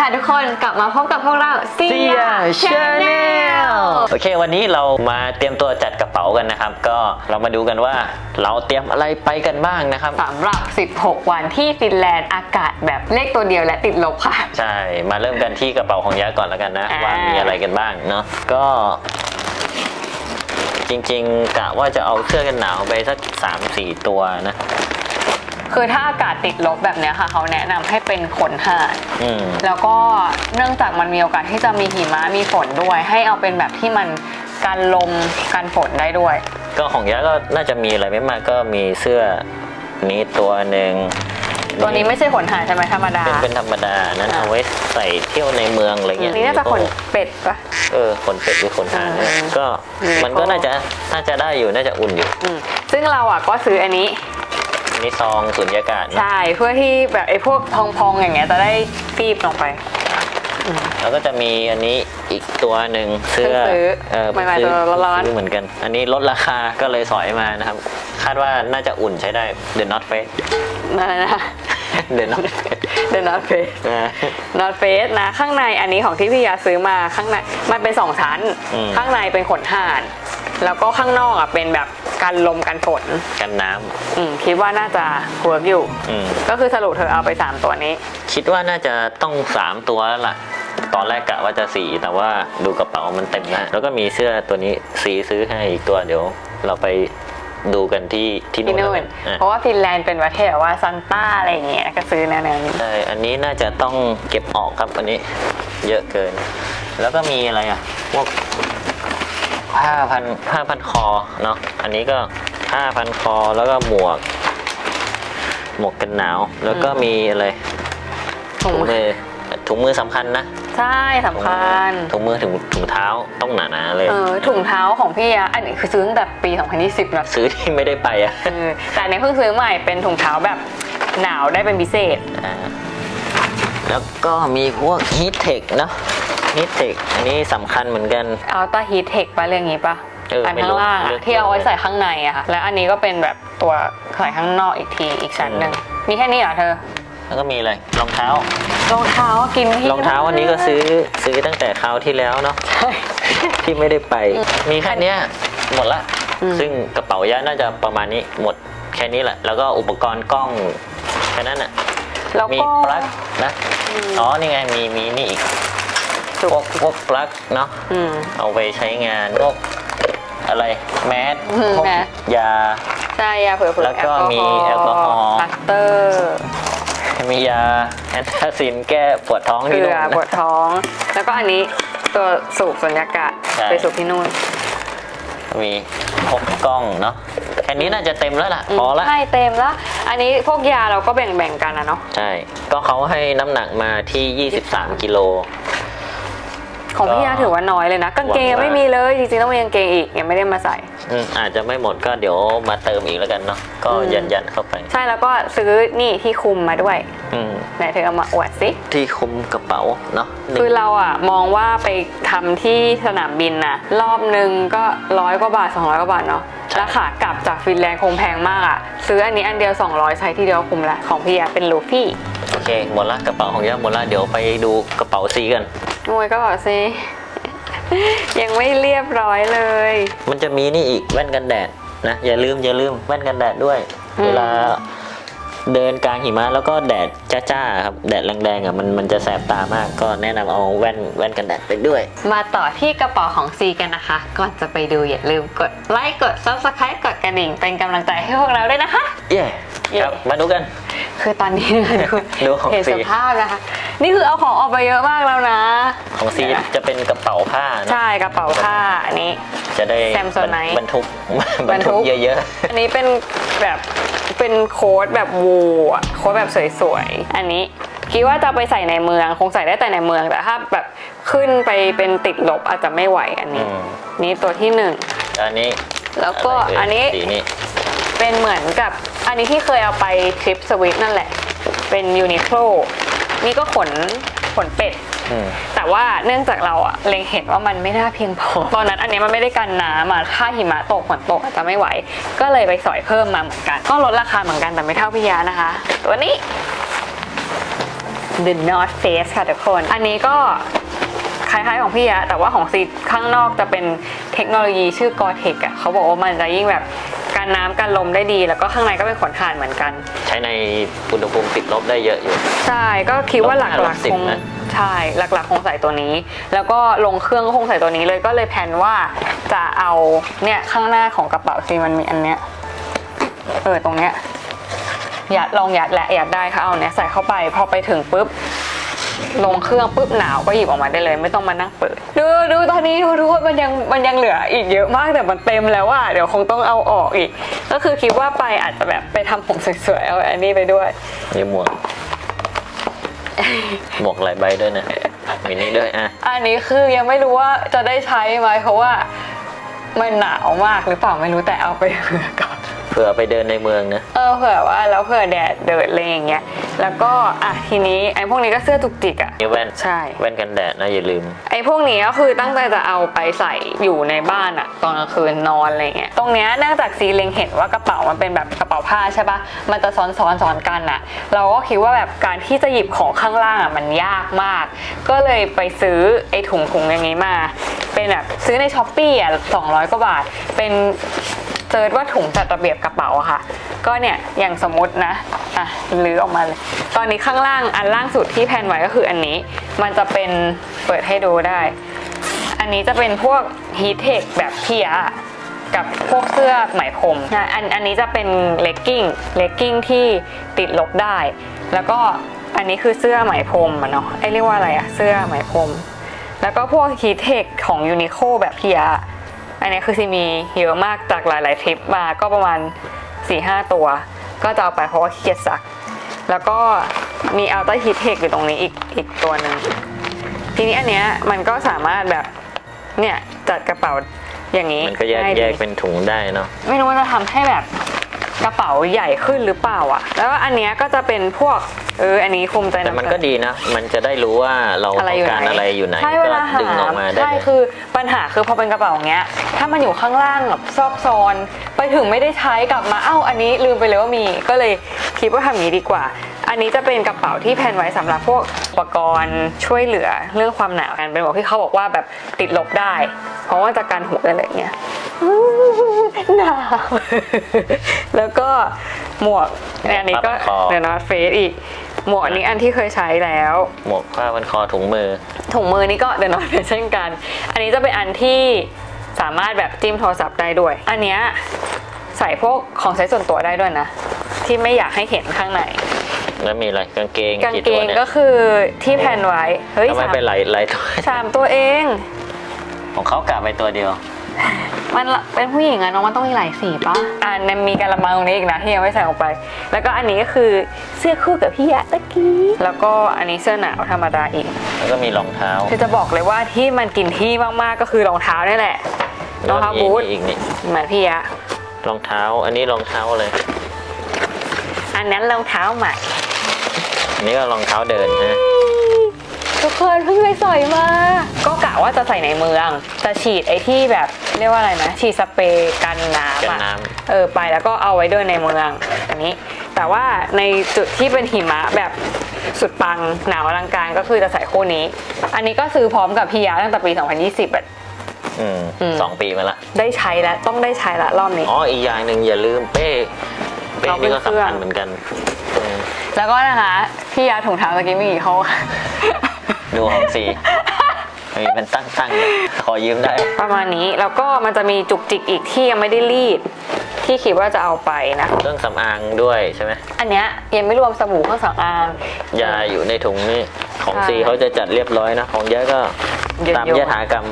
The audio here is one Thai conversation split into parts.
ค่ะทุกคนกลับมาพบกับพวกเรา Sia Channel โอเค วันนี้เรามาเตรียมตัวจัดกระเป๋ากันนะครับ ก็เรามาดูกันว่าเราเตรียมอะไรไปกันบ้างนะครับสำหรับ 16 วันที่ฟินแลนด์อากาศแบบเลขตัวเดียวและติดลบค่ะ ใช่ มาเริ่มกันที่กระเป๋าของยะก่อนแล้วกันนะอ่าว่ามีอะไรกันบ้างเนาะก็จริงๆกะว่าจะเอาเสื้อกันหนาวไปสัก 3-4 ตัวนะ คือถ้าอากาศติดลบแบบเนี้ยค่ะ เขาแนะนำให้เป็นขนห่านอืม แล้วก็เนื่องจากมันมีโอกาสที่จะมีหิมะมีฝนด้วย ให้เอาเป็นแบบที่มันกันลมกันฝนได้ด้วย ก็ของยะก็น่าจะมีอะไรไม่มากก็มีเสื้อนี้ตัวหนึ่งตัวนี้ไม่ใช่ขนห่านใช่ไหมธรรมดา เป็นเป็นธรรมดานั้นอ่า เอาไว้ใส่เที่ยวในเมืองอะไรเงี้ยนี่น่าจะขนเป็ดปะ เออขนเป็ดหรือขนห่านเนี่ยอืมก็อืมมันก็น่าจะน่าจะได้อยู่น่าจะอุ่นอยู่ อืมซึ่งเราอะก็ซื้ออันนี้ อันนี่ซองสุญญากาศนะใช่ เพื่อที่แบบไอ้พวกพองๆอย่างเงี้ยจะได้ฟีบลงไป แล้วก็จะมีอันนี้อีกตัวหนึ่งเสื้อเพิ่งซื้อเออใหม่ๆซื้ตัวร้อนๆ ซื้อเหมือนกัน อันนี้ลดราคาก็เลยสอยมานะครับ คาดว่าน่าจะอุ่นใช้ได้ The North Face นั่นนะ The North Face The North Face นะ North Face นะ ข้างในอันนี้ของที่พี่ยาซื้อมาข้างในมันเป็นสองชั้น อืม ข้างในเป็นขนห่าน แล้วก็ข้างนอกอะเป็นแบบ กันลมกันฝนกันน้ำอืมคิดว่าน่าจะเวิร์กอยู่ อืมก็คือสรุปเธอเอาไป 3 ตัวนี้ คิดว่าน่าจะต้องสามตัวแล้วล่ะ ตอนแรกกะว่าจะสี่แต่ว่าดูกระเป๋ามันเต็มแล้วแล้วก็มีเสื้อตัวนี้สีซื้อให้อีกตัวเดี๋ยว เราไปดูกันที่ที่ที่นู่นนู่แล้วนกันอะ เพราะว่าฟินแลนด์เป็นประเทศแบบว่าซันต้าอะไรอย่างเงี้ยก็ซื้อแนวๆนี้ใช่อันนี้น่าจะต้องเก็บออกครับอันนี้ เยอะเกิน แล้วก็มีอะไรอะ พวก ผ้าพันผ้าพันคอเนาะอันนี้ก็ผ้าพันคอแล้วก็หมวก หมวกกันหนาว แล้วก็มีอะไรถุงถุงมือมือถุงมือสำคัญนะใช่สำคัญถุงมือถุงถุงเท้าต้องหนาๆเลยเออถุงเท้าของพี่ยาอันนี้คือซื้อตั้งแต่ปี 2020นะซื้อที่ไม่ได้ไปอะเออแต่อันนี้เพิ่งซื้อใหม่เป็นถุงเท้าแบบหนาวได้เป็นพิเศษอ่าแล้วก็มีพวกฮีทเทคเนาะ ฮีทเทคอันนี้สำคัญเหมือนกันอัลต้าฮีทเทคปะเรื่องนี้ปะเอออันข้างล่างไม่รู้อะที่เอาไว้ใส่ข้างในอะค่ะ และอันนี้ก็เป็นแบบตัวใส่ข้างนอกอีกทีอีกชั้นหนึ่ง มีแค่นี้เหรอเธอ แล้วก็มีอะไรรองเท้า รองเท้ากินที่รองเท้าอันนี้ก็ซื้อซื้อตั้งแต่คราวที่แล้วเนาะใช่ ที่ไม่ได้ไป มีแค่เนี้ยหมดละ อืม ซึ่งกระเป๋ายะน่าจะประมาณนี้หมดแค่นี้แหละ แล้วก็อุปกรณ์กล้องแค่นั้นอะแล้วมีก็ปลั๊กนะอ๋อนี่ไงมีมีนี่อีก พวกพวกปลั๊กเนาะอืม เอาไปใช้งานพวกอะไรแมสอืมพวกแมส ยา ใช่ยาเผื่อๆแล้วก็มีแอลกอฮอล์พัตเตอร์มียาแอนตาซินแก้ปวดท้องที่เกลืนู่นอนะ ปวดท้อง แล้วก็อันนี้ตัวสูบสัญญากาศใช่ ไปสูบที่นู่นมีพกกล้องเนาะแค่นี้น่าจะเต็มแล้วล่ะ พอละ ใช่เต็มแล้ว อันนี้พวกยาเราก็แบ่งๆกันนะเนาะ ใช่ ก็เขาให้น้ำหนักมาที่ 23 กิโล ของพี่ยาถือว่าน้อยเลยนะกางเกงยังไม่มีเลยจริงๆต้องมีกางเกงอีกยังไม่ได้มาใส่ อืมอาจจะไม่หมดก็เดี๋ยวมาเติมอีกแล้วกันเนาะก็อืม ยันยันๆเข้าไปใช่แล้วก็ซื้อนี่ที่คุมมาด้วยอืมไหนเธอเอามาอวดสิที่คุมกระเป๋าเนาะหนึ่งคือเราอะมองว่าไปทำที่สนามบินนะรอบหนึ่งก็ร้อยกว่าบาท 200กว่าบาทเนาะแล้วขากลับจากฟินแลนด์คงแพงมากอะซื้ออันนี้อันเดียว 200 ใช้ที่เดียวคุมละของพี่อะเป็นลูฟี่ โอเคหมดละกระเป๋าของย่าหมดละเดี๋ยวไปดูกระเป๋าซีกัน โอ้ยก็บอกสิยังไม่เรียบร้อยเลย มันจะมีนี่อีกแว่นกันแดดนะ อย่าลืมอย่าลืมแว่นกันแดดด้วย อืม เวลาเดินกลางหิมะแล้วก็แดดจ้าๆครับแดดแรงๆอะมันมันจะแสบตามากก็แนะนำเอาแว่นแว่นกันแดดไปด้วย มาต่อที่กระเป๋าของซีกันนะคะ ก่อนจะไปดูอย่าลืมกดไลค์กด subscribe กดกระดิ่งเป็นกำลังใจให้พวกเราด้วยนะคะ เย้เย้ครับมาดูกัน คือตอนนี้นะคะทุกคนดูของเห็นซีสภาพนะคะ นี่คือเอาของออกไปเยอะมากแล้วนะ ของซีจะเป็นกระเป๋าผ้านะใช่กระเป๋าผ้าอันนี้ จะได้ Samsonite บรรทุกบบรรรรทุทุกกเยอะอันนี้เป็นแบบเป็นโค้ดแบบวูอะโค้ดแบบสวยๆ อันนี้คิดว่าจะเอาไปใส่ในเมืองคงใส่ได้แต่ในเมืองแต่ถ้าแบบขึ้นไปเป็นติดลบอาจจะไม่ไหวอันๆนี้อืมนี่ตัวที่หนึ่ง อันนี้แล้วก็ะไรเยอันนี้ สีนี้ เป็นเหมือนกับอันนี้ที่เคยเอาไปทริปสวิตนั่นแหละ เป็นยูนิโคลนี่ก็ขนขนเป็ด อืม แต่ว่าเนื่องจากเราอะเล็งเห็นว่ามันไม่น่าเพียงพอ ตอนนั้นอันนี้มันไม่ได้กันน้ำอะถ้าหิมะตกฝนตกอาจจะไม่ไหว ก็เลยไปสอยเพิ่มมาเหมือนกัน ก็ลดราคาเหมือนกันแต่ไม่เท่าพี่ยานะคะ ตัวนี้ The North Face ค่ะทุกคน อันนี้ก็คล้ายๆของพี่อะแต่ว่าของซีข้างนอกจะเป็นเทคโนโลยีชื่อ Gore-Tex อะเขาบอกว่ามันจะยิ่งแบบ กันน้ำกันลมได้ดี แล้วก็ข้างในก็เป็นขนถ่านเหมือนกัน ใช้ในอุณหภูมิติดลบได้เยอะอยู่ ใช่ก็คิดว่าหลบห้าลักลบสิๆบคงนะ ใช่หลักๆคงใส่ตัวนี้ แล้วก็ลงเครื่องก็คงใส่ตัวนี้เลยก็เลยแพลนว่าจะเอาเนี่ยข้างหน้าของกระเป๋าซีมันมีอันเนี้ยเออตรงเนี้ยยัดลองยัดแหละยัดได้ค่ะเอาเนี้ยใส่เข้าไปพอไปถึงปุ๊บ ลงเครื่องปุ๊บหนาวก็หยิบออกมาได้เลย ไม่ต้องมานั่งเปิด ดูดูตอนนี้ดูทุกคนมันยังมันยังเหลืออีกเยอะมากแต่มันเต็มแล้วอะเดี๋ยวคงต้องเอาออกอีก ก็คือคิดว่าไปอาจจะแบบไปทำผมสวยๆเอาอันนี้ไปด้วยมีหมวกหมวกหลายใบด้วยนะมีนี่ด้วยอะอันนี้คือยังไม่รู้ว่าจะได้ใช้ไหมเพราะว่ามันหนาวมากหรือเปล่าไม่รู้แต่เอาไปเผื่อก่อนเผื่อไปเดินในเมืองนะ เออเผื่อว่าแล้วเผื่อแดดเดิดอะไรอย่างเงี้ย แล้วก็อะทีนี้ไอ้พวกนี้ก็เสื้อจุกจิกอะนี่แว่น ใช่ แว่นกันแดดนะอย่าลืม ไอ้พวกนี้ก็คือตั้งใจจะเอาไปใส่อยู่ในบ้านอะตอนกลางคืนนอนอะไรเงี้ย ตรงเนี้ยเนื่องจากซีเล็งเห็นว่ากระเป๋ามันเป็นแบบกระเป๋าผ้าใช่ปะมันจะซ้อนซ้อนซ้อนกันอะเราก็คิดว่าแบบการที่จะหยิบของข้างล่างอะมันยากมาก ก็เลยไปซื้อไอ้ถุงถุงอย่างนี้มา เป็นแบบซื้อในช้อปปี้อะสองร้อยกว่าบาท เป็น เซิร์ชว่าถุงจัดระเบียบกระเป๋าอะค่ะ ก็เนี่ยอย่างสมมตินะอะลื้อออกมาเลย ตอนนี้ข้างล่างอันล่างสุดที่แพนไว้ก็คืออันนี้ มันจะเป็นเปิดให้ดูได้ อันนี้จะเป็นพวกฮีทเทคแบบพี่อะกับพวกเสื้อไหมพรมนะอันอันนี้จะเป็นเลกกิ้งเลกกิ้งที่ติดลบได้ แล้วก็อันนี้คือเสื้อไหมพรมอะเนาะไอยเรียกว่าอะไรอะเสื้อไหมพรม แล้วก็พวกฮีทเทคของยูนิโคแบบพี่อะ อันนี้คือซีมีเยอะมากจากหลาย ๆ ทริปมาก็ประมาณ 4-5 ตัว ก็จะเอาไปเพราะว่าขี้เกียจซัก แล้วก็มีอัลต้าฮีทเทคอยู่ตรงนี้อีกอีกตัวหนึ่งทีนี้อันเนี้ยมันก็สามารถแบบเนี่ยจัดกระเป๋าอย่างนี้มันก็แยกได้ดีแยกเป็นถุงได้เนาะ ไม่รู้ว่าจะทำให้แบบ กระเป๋าใหญ่ขึ้นหรือเปล่าอะแล้วก็อันเนี้ยก็จะเป็นพวกเอออันนี้คุมใจแต่มันก็ดีนะ มันจะได้รู้ว่าเราอะไรต้ออยู่งการไหนอะไรอยู่ไหน ใช่ก็เวลาหาดึงออกมาได้ใช่เลยคือปัญหาคือพอเป็นกระเป๋าอย่างเงี้ย ถ้ามันอยู่ข้างล่างแบบซอกซอน ไปถึงไม่ได้ใช้กลับมาเอ้าอันนี้ลืมไปเลยว่ามี ก็เลยคิดว่าทำอย่างนี้ดีกว่า อันนี้จะเป็นกระเป๋าที่แพนไว้สำหรับพวกอุปกรณ์ช่วยเหลือเรื่องความหนาวกันเป็นบอกที่เขาบอกว่าแบบติดลบได้ เพราะว่าจะกันหัวอะไรอย่างเงี้ย หนาวแล้วก็หมวกเนี่ยอันนี้ก็เดี๋ยวนะเฟสอีก หมวกอันนี้อันที่เคยใช้แล้ว หมวกผ้าพันคอถุงมือ ถุงมือนี่ก็เดินนอนเป็นเช่นกัน อันนี้จะเป็นอันที่สามารถแบบจิ้มโทรศัพท์ได้ด้วย อันเนี้ยใส่พวกของใช้ส่วนตัวได้ด้วยนะ ที่ไม่อยากให้เห็นข้างใน แล้วมีอะไรกางเกงกางกี่เกตัวงเนี่ยก็คือที่แพนไว้ เฮ้ยทำไมสามเป็นหลายหลายตัวสามตัวเอง ของเขากะไปตัวเดียว มันละเป็นผู้หญิงอะน้องมันต้องมีหลายสีปะอ่าเนี่ยมีกระมังตรงนี้อีกนะที่ยังไม่ใส่ลงไป แล้วก็อันนี้ก็คือเสื้อคู่กับพี่ยะตะกี้ แล้วก็อันนี้เสื้อหนาวธรรมดาอีก แล้วก็มีรองเท้าคือจะบอกเลยว่าที่มันกินที่มากๆก็คือรองเท้านี่แหละรองเท้าบูทแล้วก็มีอีกนี่เหมือนพี่ยะ รองเท้า อันนี้รองเท้าเลย อันนั้นรองเท้าใหม่ อันนี้ก็รองเท้าเดินฮะ ทุกคนเพิ่งไปใส่มา ก็กะว่าจะใส่ในเมือง จะฉีดไอ้ที่แบบเรียกว่าอะไรนะ ฉีดสเปรย์กันน้ำกันอะน้เออไปแล้วก็เอาไว้ด้วยในเมืองอันนี้ แต่ว่าในจุดที่เป็นหิมะแบบสุดปังหนาวอลังการก็คือจะใส่คู่นี้ อันนี้ก็ซื้อพร้อมกับพี่ยาตั้งแต่ปี 2020อะำอืมอืม สองปีมาละ ได้ใช้แล้วต้องได้ใช้ละรอบนี้ อ๋อ อีกอย่างหนึ่งอย่าลืมเป้ เป้เอานี่ก็เครื่สำองคัญเหมือนกันอืมแล้วก็นะคะ พี่ยาถุงเท้าตะกี้มีกี่ข้อ ดูของสีมีเป็นตั้งๆเลยขอยืมได้ ประมาณนี้แล้วก็มันจะมีจุกจิกอีกที่ยังไม่ได้รีด ที่คิดว่าจะเอาไปนะ เครื่องสำอางด้วยใช่ไหมอันเนี้ยยังไม่รวมสบู่เครื่องสำอาง ยาอยู่ในถุงนี่ของใช่ซีเขาจะจัดเรียบร้อยนะ ของเยอะก็เยอะๆตามยถากรรม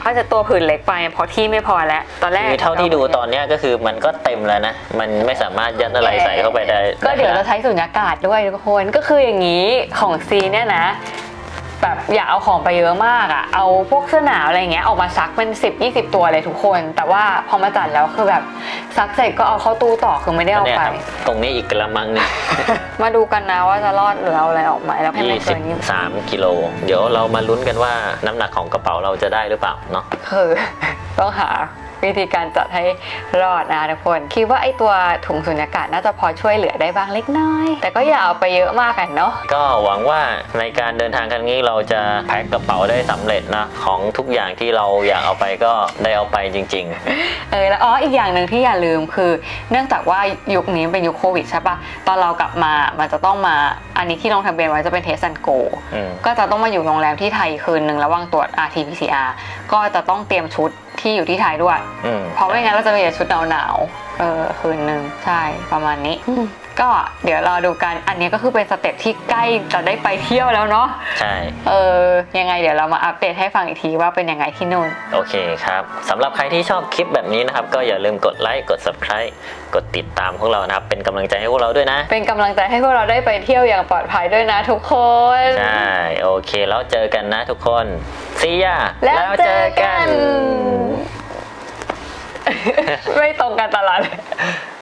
เขาจะตัวผืนเล็กไปเพราะที่ไม่พอแล้วตอนแรกคือเท่าที่ดูตอนเนี้ยก็คือมันก็เต็มแล้วนะ มันไม่สามารถยัดอะไรใส่เข้าไปได้ ก็เดี๋ยวจะใช้สุญญากาศด้วยทุกคนก็คืออย่างนี้ของซีเนี่ยนะ แบบอย่าเอาของไปเยอะมากอะเอาพวกเสื้อหนาวอะไรเงี้ยออกมาซักเป็น 10 20 ตัวเลยทุกคน แต่ว่าพอมาจัดแล้วคือแบบซักเสร็จก็เอาเข้าตู้ต่อคือไม่ได้เอาเนี่ยไปครับตรงนี้อีกกระมังหนึง มาดูกันนะว่าจะรอดหรือเอาอะไรออกมาแล้วให้ไม่เกินนี้23 กิโล เดี๋ยวเรามาลุ้นกันว่าน้ำหนักของกระเป๋าเราจะได้หรือเปล่าเนาะ คือ ต้องหา วิธีการจัดให้รอดนะคะทุกคน คิดว่าไอตัวถุงสุญญากาศน่าจะพอช่วยเหลือได้บ้างเล็กน้อย แต่ก็อย่าเอาไปเยอะมากกันเนาะก็หวังว่าในการเดินทางครั้งนี้เราจะแพ็คกระเป๋าได้สำเร็จนะของทุกอย่างที่เราอยากเอาไปก็ได้เอาไปจริงเออแล้วอ๋ออีกอย่างหนึ่งที่อย่าลืมคือ เนื่องจากว่ายุคนี้เป็นยุคโควิดใช่ปะตอนเรากลับมามันจะต้องมาอันนี้ที่ลงทะเบียนไว้จะเป็นเทสแอนโกๆอืมก็จะต้องมาอยู่โรงแรมที่ไทยคืนหนึ่งระหว่างตรวจ RT-PCR ก็จะต้องเตรียมชุด ที่อยู่ที่ไทยด้วย อืม เพราะไม่งั้นเราจะมีแต่ชุดหนาวๆเออคืนหนึ่งใช่ประมาณนี้อืม ก็เดี๋ยวรอดูกัน อันนี้ก็คือเป็นสเต็ปที่ใกล้จะได้ไปเที่ยวแล้วเนาะ ใช่ เออ ยังไงเดี๋ยวเรามาอัปเดตให้ฟังอีกทีว่าเป็นยังไงที่นู่น โอเคครับสำหรับใครที่ชอบคลิปแบบนี้นะครับ ก็อย่าลืมกดไลค์ กด subscribe กดติดตามพวกเรานะครับ เป็นกำลังใจให้พวกเราด้วยนะ เป็นกำลังใจให้พวกเราได้ไปเที่ยวอย่างปลอดภัยด้วยนะทุกคน ใช่ โอเค แล้วเจอกันนะทุกคน ซียาแล้วเจอกัน ไม่ตรงกันตลอดเลย